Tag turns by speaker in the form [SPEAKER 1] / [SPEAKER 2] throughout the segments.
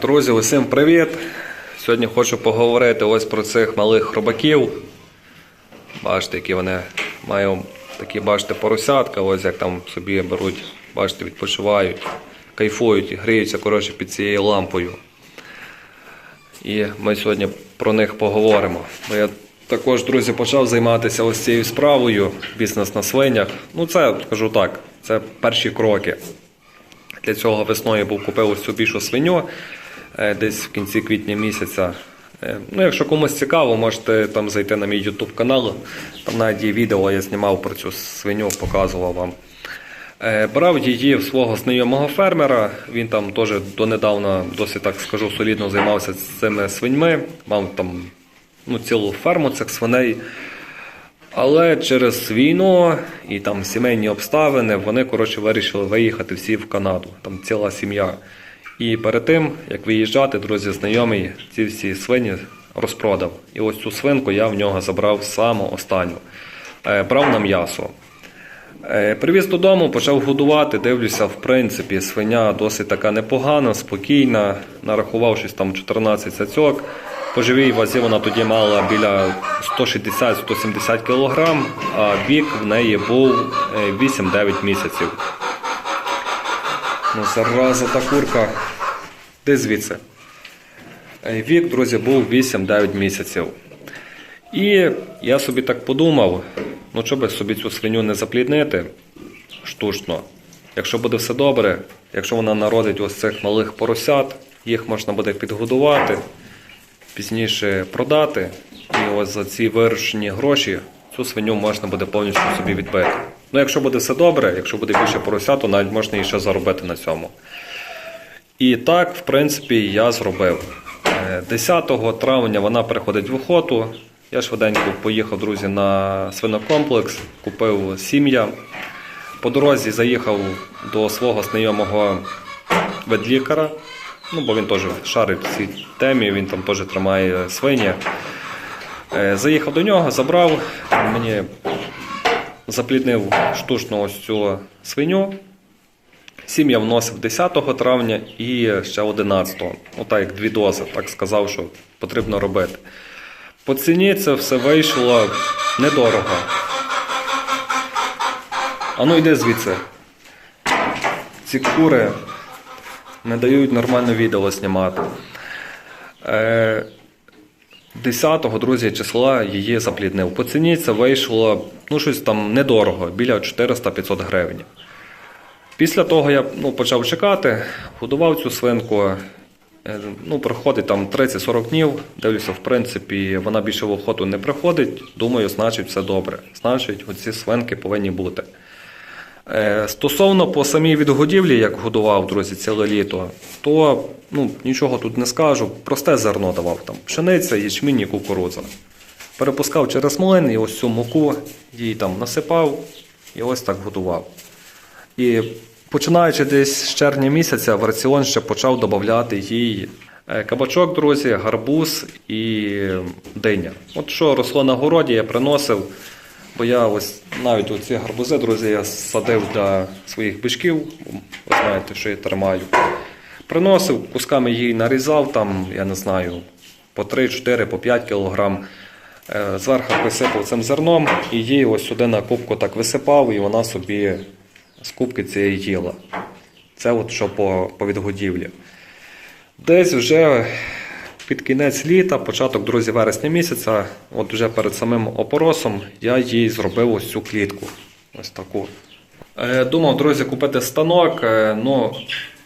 [SPEAKER 1] друзі, усім привіт! Сьогодні хочу поговорити ось про цих малих хробаків. Бачите, які вони мають такі, бачите, поросятка, ось як там собі беруть, бачите, відпочивають, кайфують гріються коротше, під цією лампою. І ми сьогодні про них поговоримо. Бо я також, друзі, почав займатися ось цією справою, бізнес на свинях. Ну, це скажу так, це перші кроки. Для цього весною був купив ось цю більшу свиню десь в кінці квітня місяця. Е, Ну, якщо комусь цікаво, можете там зайти на мій YouTube канал. Там навіть є відео, я знімав про цю свиню, показував вам. Е, Брав її в свого знайомого фермера. Він там теж донедавна, досить так скажу, солідно займався цими свиньми. Мав там ну, цілу ферму цих свиней. Але через війну і там сімейні обставини вони коротше вирішили виїхати всі в Канаду. Там ціла сім'я. І перед тим, як виїжджати, друзі, знайомий ці всі свині розпродав. І ось цю свинку я в нього забрав саму останню. Е, Брав на м'ясо. Е, Привіз додому, почав годувати. Дивлюся, в принципі, свиня досить така непогана, спокійна. Нарахував щось там 14 цяцьок. По живій вазі вона тоді мала біля 160-170 кг, а вік в неї був е, 8-9 місяців. Ну, зараза та курка. Де звідси? Е, Вік, друзі, був 8-9 місяців. І я собі так подумав, ну що би собі цю свиню не запліднити штучно. Якщо буде все добре, якщо вона народить ось цих малих поросят, їх можна буде підгодувати, пізніше продати. І ось за ці виручені гроші цю свиню можна буде повністю собі відбити. Ну, якщо буде все добре, якщо буде більше поросят, то навіть можна і ще заробити на цьому. І так, в принципі, я зробив. Е, 10 травня вона приходить в охоту. Я швиденько поїхав, друзі, на свинокомплекс, купив сім'я. По дорозі заїхав до свого знайомого ведлікаря. Ну, бо він теж шарить в цій темі, він там теж тримає свині. Е, Заїхав до нього, забрав, мені запліднив штучно ось цю свиню. Сім я вносив 10 травня і ще 11. Отак, як дві дози, так сказав, що потрібно робити. По ціні це все вийшло недорого. А ну йди звідси. Ці кури не дають нормально відео знімати. Е, 10-го, друзі, числа її запліднив. По ціні це вийшло ну, щось там недорого, біля 400-500 гривень. Після того я ну, почав чекати, годував цю свинку. Е, Ну, проходить там 30-40 днів. Дивлюся, в принципі, вона більше в охоту не приходить. Думаю, значить, все добре. Значить, оці свинки повинні бути. Е, Стосовно по самій відгодівлі, як годував, друзі, ціле літо, то ну, нічого тут не скажу. Просте зерно давав там. Пшениця, ячмінь і кукурудза. Перепускав через млин і ось цю муку їй там насипав і ось так годував. І починаючи десь з червня місяця, в раціон ще почав додати їй е, кабачок, друзі, гарбуз і диня. От що росло на городі, я приносив. Бо я ось навіть оці гарбузи, друзі, я садив для своїх бичків. Ви знаєте, що я тримаю. Приносив, кусками її нарізав, там, я не знаю, по 3, 4, по 5 кілограм. Е, Зверху висипав цим зерном і її ось сюди на кубку так висипав, і вона собі з кубки цієї їла. Це от що по, по відгодівлі. Десь вже під кінець літа, початок, друзі, вересня місяця, от вже перед самим опоросом, я їй зробив ось цю клітку. Ось таку. Е, Думав, друзі, купити станок. е, Ну,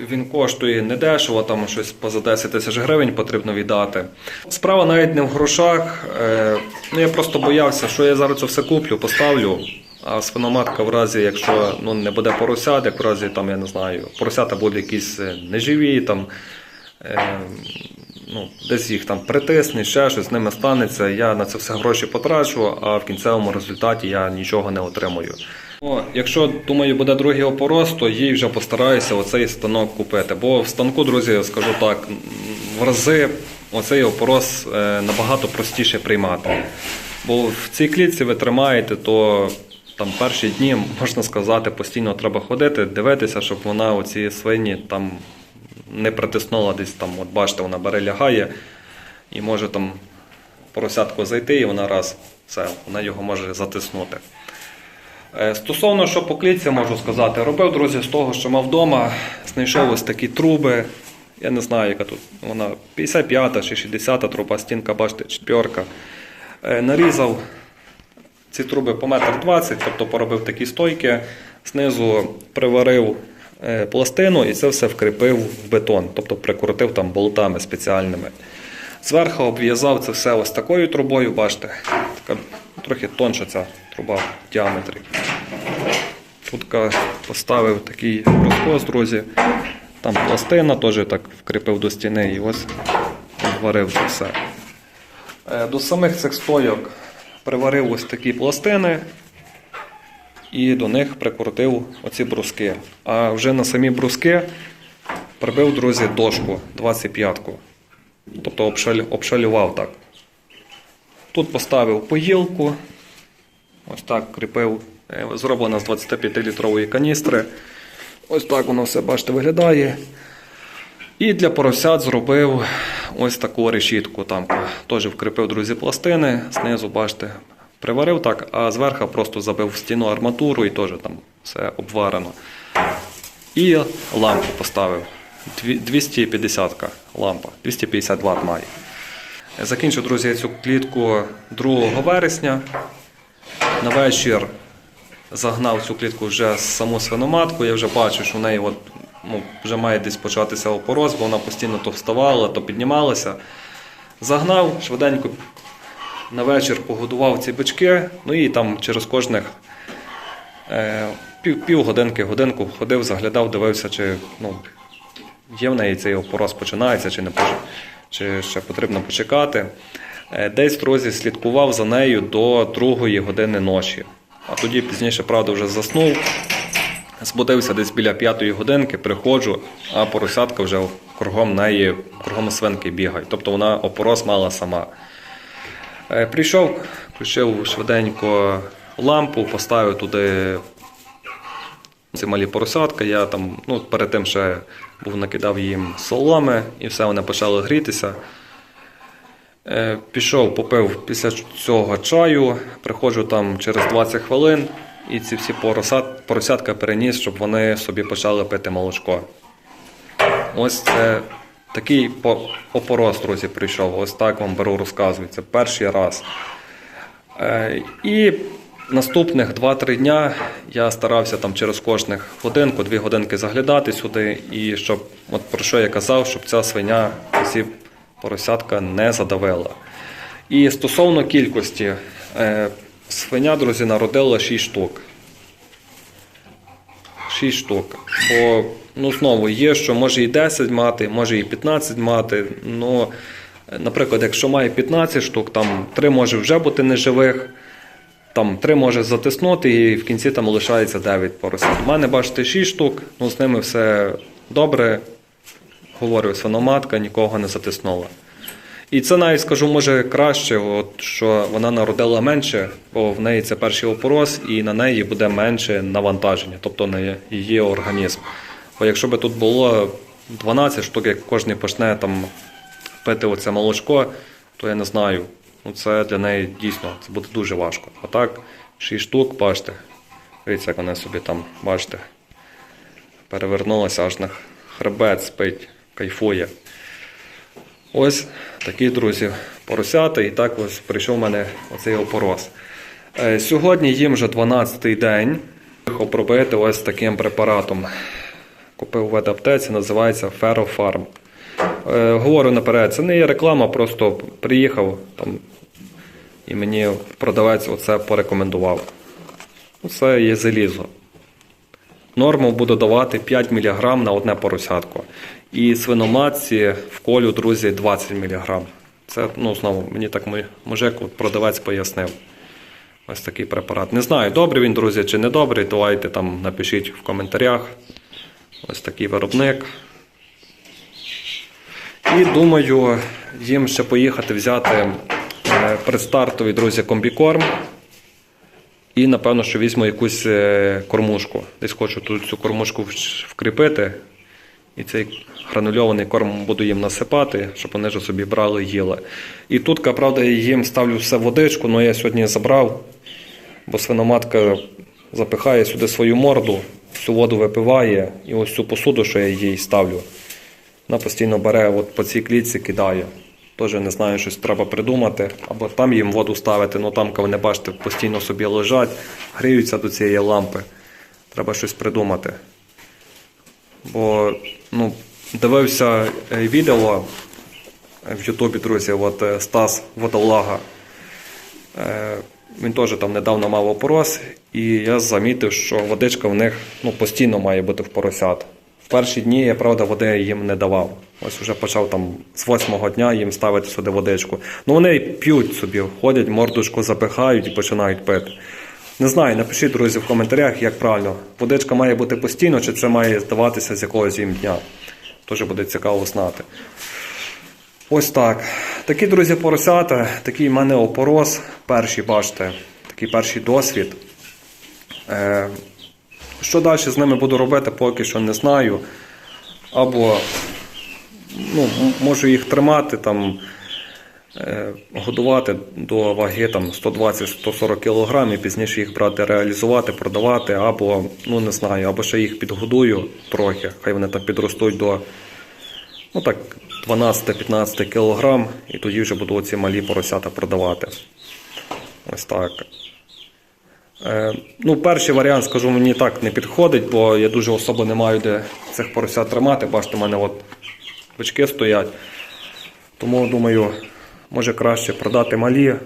[SPEAKER 1] він коштує недешево, там щось поза 10 тисяч гривень потрібно віддати. Справа навіть не в грошах. е, Ну, я просто боявся, що я зараз це все куплю, поставлю. А свиноматка в разі, якщо ну, не буде поросят, як в разі, там, я не знаю, поросята будуть якісь неживі, там, ну, десь їх там притисне, ще щось з ними станеться. Я на це все гроші потрачу, а в кінцевому результаті я нічого не отримую. О, якщо думаю, буде другий опорос, то їй вже постараюся оцей станок купити. Бо в станку, друзі, скажу так, в рази оцей опорос е, набагато простіше приймати. Бо в цій клітці ви тримаєте, то там перші дні, можна сказати, постійно треба ходити, дивитися, щоб вона оці свині там не притиснула десь там, от бачите, вона бере лягає і може там поросятку зайти, і вона раз, все, вона його може затиснути. Е, Стосовно, що по клітці можу сказати, робив, друзі, з того, що мав вдома, знайшов ось такі труби. Я не знаю, яка тут вона 55 та чи 60 та труба, стінка, бачите, четверка. Е, Нарізав ці труби по метр 20, тобто поробив такі стойки, знизу приварив пластину і це все вкріпив в бетон, тобто прикрутив там болтами спеціальними. Зверху обв'язав це все ось такою трубою, бачите, така трохи тонша ця труба в діаметрі. Тут поставив такий розкос, друзі. Там пластина теж так вкріпив до стіни і ось обварив це все. Е, До самих цих стойок приварив ось такі пластини і до них прикрутив оці бруски. А вже на самі бруски прибив, друзі, дошку 25-ку. Тобто обшалював так. Тут поставив погілку, ось так кріпив, Е, зроблено з 25-літрової каністри. Ось так воно все, бачите, виглядає. І для поросят зробив ось таку решітку. Там теж вкріпив, друзі, пластини. Знизу, бачите, приварив так, а зверху просто забив в стіну арматуру і теж там все обварено. І лампу поставив. Дві- 250 лампа, 250 Вт має. Закінчив, друзі, цю клітку 2 вересня. На вечір загнав цю клітку вже з саму свиноматку. Я вже бачу, що в неї от, ну, вже має десь початися опороз, бо вона постійно то вставала, то піднімалася. Загнав, швиденько на вечір погодував ці бички, ну і там через кожних е, пів, півгодинки, годинку ходив, заглядав, дивився, чи ну, є в неї цей опороз починається, чи не чи ще потрібно почекати. Е, Десь друзі слідкував за нею до другої години ночі. А тоді пізніше, правда, вже заснув. Збудився десь біля п'ятої годинки, приходжу, а поросятка вже кругом неї, кругом свинки бігають. Тобто вона опорос мала сама. Е, Прийшов, включив швиденько лампу, поставив туди ці малі поросятка. Я там, ну, перед тим ще був накидав їм соломи, і все, вони почали грітися. Е, Пішов, попив після цього чаю, приходжу там через 20 хвилин і ці всі поросят, поросятка переніс, щоб вони собі почали пити молочко. Ось це такий по- опорос, друзі, прийшов. Ось так вам беру розказую. Це перший раз. Е, І наступних 2-3 дня я старався там через кожних годинку, дві годинки заглядати сюди, і щоб, от про що я казав, щоб ця свиня ці поросятка не задавила. І стосовно кількості, е, свиня, друзі, народила 6 штук. 6 штук. Бо, ну, знову, є, що може і 10 мати, може і 15 мати. Ну, наприклад, якщо має 15 штук, там 3 може вже бути неживих, там 3 може затиснути, і в кінці там лишається 9 поросят. У мене, бачите, 6 штук, ну з ними все добре. Говорю, свиноматка нікого не затиснула. І це навіть скажу, може краще, от, що вона народила менше, бо в неї це перший опорос, і на неї буде менше навантаження, тобто на її організм. Бо якщо б тут було 12 штук, як кожен почне там пити оце молочко, то я не знаю. Ну це для неї дійсно це буде дуже важко. А так, 6 штук, бачите. Дивіться, як вона собі там, бачите, перевернулася аж на хребет, спить, кайфує. Ось такі, друзі, поросята, і так ось прийшов у мене оцей опорос. Е, Сьогодні їм вже 12-й день. Їх Обробити ось таким препаратом. Купив в аптеці, називається Ferrofarm. Е, Говорю наперед, це не є реклама, просто приїхав там, і мені продавець оце порекомендував. Це є залізо. Норму буду давати 5 мг на одне поросятко. І свиноматці в колю, друзі, 20 мг. Це, ну, знову, мені так мужик, от продавець пояснив. Ось такий препарат. Не знаю, добрий він, друзі, чи не добрий. Давайте там напишіть в коментарях. Ось такий виробник. І думаю, їм ще поїхати взяти е, предстартовий, друзі, комбікорм. І напевно, що візьму якусь е, кормушку. Десь хочу тут цю кормушку вкріпити І цей гранульований корм буду їм насипати, щоб вони ж собі брали їли. І тут, правда, їм ставлю все водичку, але я сьогодні забрав, бо свиноматка запихає сюди свою морду, всю воду випиває, і ось цю посуду, що я їй ставлю, вона постійно бере от по цій клітці, кидає. Теж не знаю, щось треба придумати, або там їм воду ставити, ну там, коли не бачите, постійно собі лежать, гріються до цієї лампи. Треба щось придумати. Бо ну, дивився е, відео в Ютубі, друзі, от е, Стас Водолага. Е, Він теж там недавно мав опорос, і я замітив, що водичка в них ну, постійно має бути в поросят. В перші дні я, правда, води їм не давав. Ось вже почав там з восьмого дня їм ставити сюди водичку. Ну вони п'ють собі, ходять, мордочку запихають і починають пити. Не знаю, напишіть, друзі, в коментарях, як правильно. Водичка має бути постійно, чи це має здаватися з якогось їм дня. Теж буде цікаво знати. Ось так. Такі, друзі, поросята, такий в мене опорос. Перший, бачите, такий перший досвід. Е, що далі з ними буду робити, поки що не знаю. Або ну, можу їх тримати, там, годувати до ваги 120-140 кг і пізніше їх брати, реалізувати, продавати, або, ну не знаю, або ще їх підгодую трохи, хай вони там підростуть до ну так, 12-15 кг, і тоді вже буду оці малі поросята продавати. Ось так. Е, ну, перший варіант, скажу, мені так не підходить, бо я дуже особо не маю де цих поросят тримати. Бачите, у мене от бички стоять. Тому думаю, може краще продати малі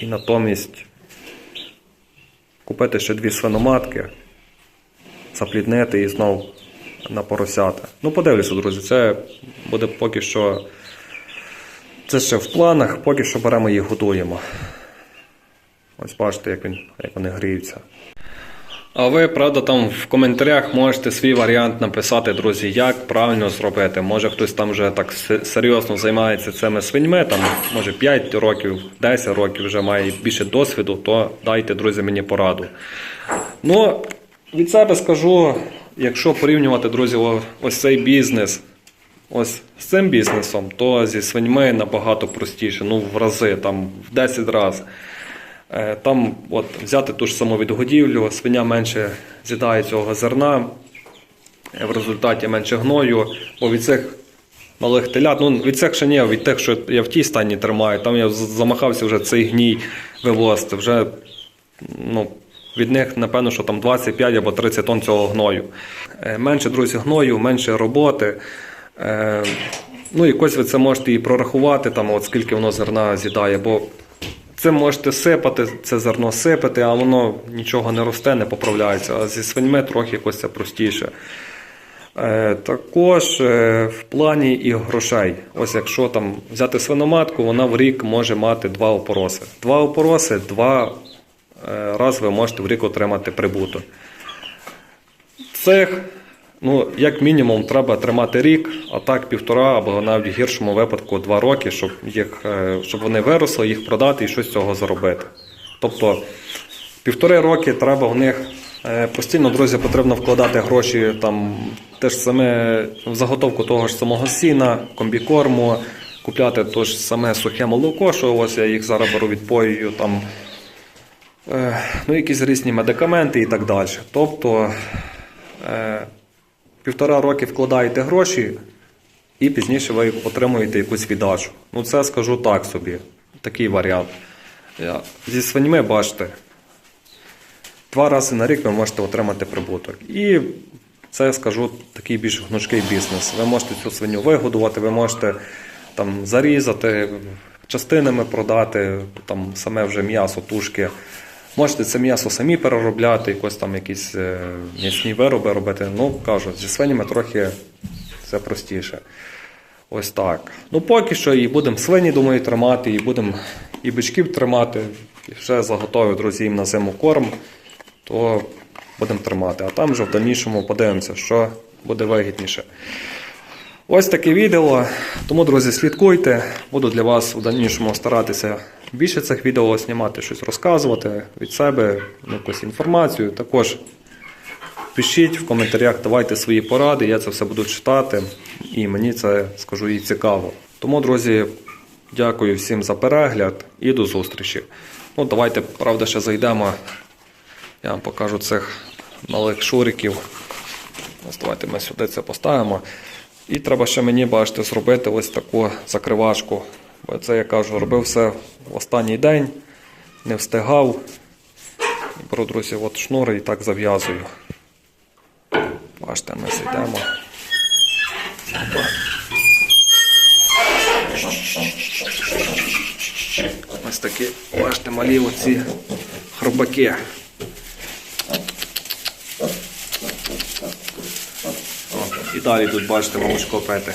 [SPEAKER 1] і натомість купити ще дві свиноматки, запліднити і знов на поросята. Ну, подивлюся, друзі, це буде поки що. Це ще в планах, поки що беремо їх годуємо. Ось бачите, як, він, як вони гріються. А ви, правда, там в коментарях можете свій варіант написати, друзі, як правильно зробити. Може хтось там вже так серйозно займається цими свиньми, там може 5 років, 10 років вже має більше досвіду, то дайте, друзі, мені пораду. Ну, від себе скажу, якщо порівнювати, друзі, ось цей бізнес ось з цим бізнесом, то зі свиньми набагато простіше, ну в рази, там в 10 разів. Е, Там от, взяти ту ж саму відгодівлю, свиня менше з'їдає цього зерна, е, в результаті менше гною, бо від цих малих телят, ну від цих ще ні, від тих, що я в тій стані тримаю, там я замахався вже цей гній вивозити. Вже ну, від них, напевно, що там 25 або 30 тонн цього гною. Е, Менше, друзі, гною, менше роботи. Ну, якось ви це можете і прорахувати, там, от скільки воно зерна з'їдає, бо це можете сипати, це зерно сипати, а воно нічого не росте, не поправляється. А зі свиньми трохи якось це простіше. Е, також е, в плані і грошей. Ось якщо там взяти свиноматку, вона в рік може мати два опороси. Два опороси, два е, рази ви можете в рік отримати прибуток. Цих, ну, як мінімум, треба тримати рік, а так півтора або навіть в гіршому випадку два роки, щоб, їх, е, щоб вони виросли, їх продати і щось з цього заробити. Тобто півтори роки треба в них е, постійно, друзі, потрібно вкладати гроші там, те ж саме в заготовку того ж самого сіна, комбікорму, купляти то ж саме сухе молоко, що ось я їх зараз беру відпоюю, там, е, ну, якісь різні медикаменти і так далі. Тобто півтора роки вкладаєте гроші, і пізніше ви отримуєте якусь віддачу. Ну, це скажу так собі. Такий варіант. Зі свиньми бачите, два рази на рік ви можете отримати прибуток. І це скажу такий більш гнучкий бізнес. Ви можете цю свиню вигодувати, ви можете там зарізати, частинами продати, там саме вже м'ясо, тушки. Можете це м'ясо самі переробляти, якось там якісь е, м'ясні вироби робити. Ну, кажу, зі свинями трохи це простіше. Ось так. Ну, поки що і будемо свині, думаю, тримати, і будемо і бичків тримати. І вже заготовив, друзі, їм на зиму корм, то будемо тримати. А там вже в дальнішому подивимося, що буде вигідніше. Ось таке відео. Тому, друзі, слідкуйте. Буду для вас в дальнішому старатися більше цих відео знімати, щось розказувати від себе, якусь інформацію. Також Пишіть в коментарях, давайте свої поради, я це все буду читати, і мені це скажу і цікаво. Тому, друзі, дякую всім за перегляд і до зустрічі. Ну, давайте, правда, ще зайдемо. Я вам покажу цих малих шуриків. Ось давайте ми сюди це поставимо. І треба ще мені, бачите, зробити ось таку закривашку. Бо це, я кажу, робив все в останній день, не встигав. Беру, друзі, от шнури і так зав'язую. Бачите, ми зайдемо. Ось такі, бачите, малі оці хробаки. І далі тут бачите молочко пити.